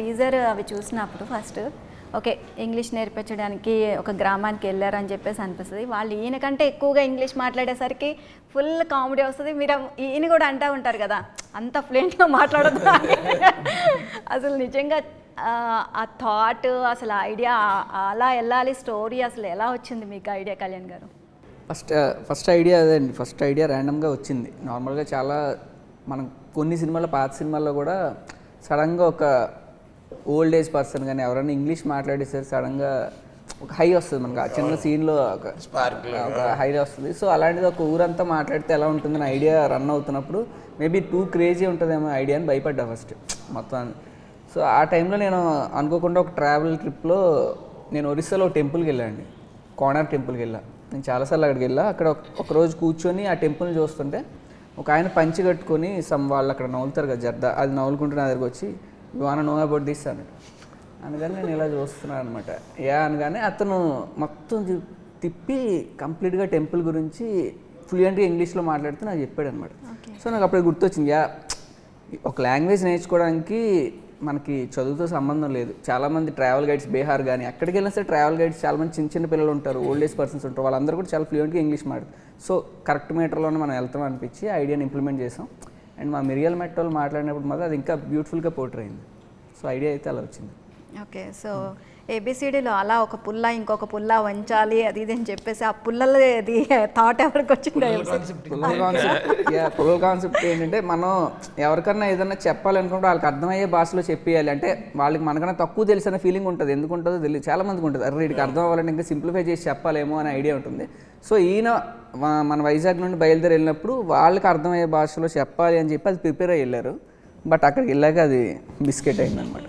Teaser అవి చూసినప్పుడు first okay English నేర్పించడానికి ఒక గ్రామానికి వెళ్ళారని చెప్పేసి అనిపిస్తుంది. వాళ్ళు ఈయన కంటే ఎక్కువగా ఇంగ్లీష్ మాట్లాడేసరికి ఫుల్ కామెడీ వస్తుంది. మీరు ఈయన కూడా అంటూ ఉంటారు కదా అంత ఫ్లూయెంట్గా మాట్లాడదు అసలు నిజంగా ఆ, థాట్ అసలు ఐడియా అలా వెళ్ళాలి స్టోరీ అసలు ఎలా వచ్చింది మీకు idea Kalyan garu? First first idea అదండి ఫస్ట్ ఐడియా ర్యాండమ్గా వచ్చింది. నార్మల్గా చాలా మనం కొన్ని సినిమాల్లో పాత సినిమాల్లో కూడా సడన్గా ఒక ఓల్డ్ ఏజ్ పర్సన్ కానీ ఎవరైనా ఇంగ్లీష్ మాట్లాడేసరికి సడన్గా ఒక హై వస్తుంది మనకు. ఆ చిన్న సీన్లో ఒక ఒక హై వస్తుంది. సో అలాంటిది ఒక ఊరంతా మాట్లాడితే ఎలా ఉంటుందని ఐడియా రన్ అవుతున్నప్పుడు మేబీ టూ క్రేజీ ఉంటుందేమో ఐడియా అని భయపడ్డా ఫస్ట్ మొత్తం సో ఆ టైంలో నేను అనుకోకుండా ఒక ట్రావెల్ ట్రిప్లో నేను ఒరిస్సాలో ఒక టెంపుల్కి వెళ్ళానండి కోణార్ టెంపుల్కి వెళ్ళా. నేను చాలాసార్లు అక్కడికి వెళ్ళా. అక్కడ ఒక- ఒక రోజు కూర్చొని ఆ టెంపుల్ని చూస్తుంటే ఒక ఆయన పంచి కట్టుకొని సమ్ వాళ్ళు అక్కడ నవ్వులుతారు కదా జర్దా అది నవ్వులుకుంటూ నా దగ్గరికి వచ్చి వాన నో అబౌట్ దిస్ అన్నాడు అనగానే నేను ఇలా చూస్తున్నాను అనమాట యా అనగానే అతను మొత్తం తిప్పి కంప్లీట్గా టెంపుల్ గురించి ఫ్లూయెంట్గా ఇంగ్లీష్లో మాట్లాడుతూ నాకు చెప్పాడు అనమాట సో నాకు అప్పుడు గుర్తొచ్చింది. యా ఒక లాంగ్వేజ్ నేర్చుకోవడానికి మనకి చదువుతో సంబంధం లేదు. చాలామంది ట్రావెల్ గైడ్స్ బీహార్ కానీ ఎక్కడికి వెళ్ళినా సరే ట్రావెల్ గైడ్స్ చాలామంది చిన్న చిన్న పిల్లలు ఉంటారు ఓల్డ్ ఏజ్ పర్సన్స్ ఉంటారు వాళ్ళందరూ కూడా చాలా ఫ్లూయెంట్గా ఇంగ్లీష్ మాట్లాడు సో కరెక్ట్ మీటర్లోనే మనం వెళ్తాం అనిపించి ఐడియాని ఇంప్లిమెంట్ చేసాం. అండ్ మా మిరియల్ మెట్ వాళ్ళు మాట్లాడినప్పుడు మాత్రం అది ఇంకా బ్యూటిఫుల్గా పోర్ట్రే అయింది. సో ఐడియా అయితే అలా వచ్చింది. ఓకే సో ఏబిసిడిలో అలా ఒక పుల్ల ఇంకొక పుల్ల వంచాలి అది ఇది అని చెప్పేసి ఆ పుల్లలది థాట్ ఎవరికి వచ్చింది పుల్లల కాన్సెప్ట్ యా పుల్లల కాన్సెప్ట్ ఏంటంటే మనం ఎవరికన్నా ఏదన్నా చెప్పాలనుకుంటే వాళ్ళకి అర్థమయ్యే భాషలో చెప్పేయాలి. అంటే వాళ్ళకి మనకన్నా తక్కువ తెలిసిన ఫీలింగ్ ఉంటుంది. ఎందుకు ఉంటుందో తెలియదు. చాలా మందికి ఉంటుంది. అరే వీడికి అర్థం అవ్వాలంటే ఇంకా సింప్లిఫై చేసి చెప్పాలేమో అనే ఐడియా ఉంటుంది. సో ఈయన మన వైజాగ్ నుండి బయలుదేరి వెళ్ళినప్పుడు వాళ్ళకి అర్థమయ్యే భాషలో చెప్పాలి అని చెప్పి అది ప్రిపేర్ అయ్యి వెళ్ళారు. బట్ అక్కడికి వెళ్ళాక అది బిస్కెట్ అయిందనమాట